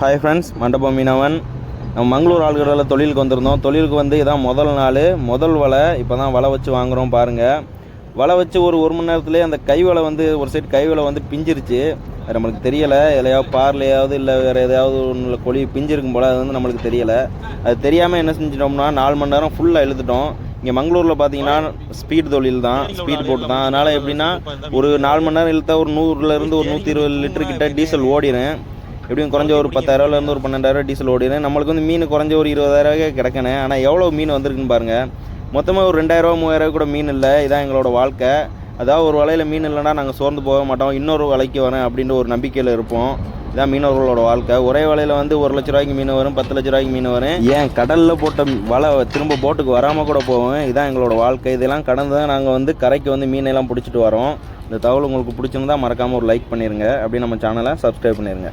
Hi friends மண்டபம் மீனவன். நம்ம மங்களூர் ஆளுகளில் தொழிலுக்கு வந்திருந்தோம். தொழிலுக்கு வந்து இதான் முதல் நாள். முதல் வலை இப்போ தான் வலை வச்சு வாங்குகிறோம் பாருங்கள் வலை வச்சு ஒரு ஒரு மணி நேரத்துலேயே அந்த கை வலை வந்து ஒரு சைடு கை வலை வந்து பிஞ்சிருச்சு. அது நம்மளுக்கு தெரியலை. எதையாவது பார்லையாவது இல்லை வேறு எதையாவது ஒன்றில் கொழி பிஞ்சிருக்கும் போல் அது வந்து நம்மளுக்கு தெரியலை. அது தெரியாமல் என்ன செஞ்சிட்டோம்னா நாலு மணி நேரம் ஃபுல்லாக இழுத்துட்டோம். இங்கே மங்களூரில் பார்த்தீங்கன்னா ஸ்பீட் தொழில் தான். ஸ்பீட் போட்டு தான். அதனால் எப்படின்னா ஒரு நாலு மணி நேரம் இழுத்தா ஒரு நூறுலேருந்து ஒரு நூற்றி இருபது லிட்டர் கிட்ட டீசல் ஓடிடும் எப்படியும் குறைஞ்ச ஒரு பத்தாயிரரூவாலேருந்து ஒரு பன்னெண்டாயிரம் டீசல் ஓடிடும் நம்மளுக்கு வந்து மீன் குறைஞ்ச ஒரு இருபதாயிரம் கிடக்கணும். ஆனால் எவ்வளோ மீன் வந்திருக்குன்னு பாருங்கள் மொத்தமாக ஒரு ரெண்டாயிரரூவா மூவாயிரம் கூட மீன் இல்லை. இதான் எங்களோட வாழ்க்கை. அதாவது ஒரு வலையில் மீன் இல்லைன்னா நாங்கள் சோர்ந்து போக மாட்டோம். இன்னொரு வலைக்கு வரேன் அப்படின்ற ஒரு நம்பிக்கையில் இருப்போம். இதான் மீனவர்களோட வாழ்க்கை. ஒரே வலையில் வந்து ஒரு லட்ச ரூபாய்க்கு மீன் வரும் பத்து லட்ச ரூபாய்க்கு மீன் வரும். ஏன் கடலில் போட்ட வலை திரும்ப போட்டுக்கு வராமல் கூட போவோம் இதான் எங்களோட வாழ்க்கை. இதெல்லாம் கடந்து தான் நாங்கள் வந்து கரைக்கு வந்து மீனெல்லாம் பிடிச்சிட்டு வரோம். இந்த தகவல் உங்களுக்கு பிடிச்சிருந்தா மறக்காமல் ஒரு லைக் பண்ணிடுங்க அப்படியே நம்ம சேனலை சப்ஸ்கிரைப் பண்ணிடுங்க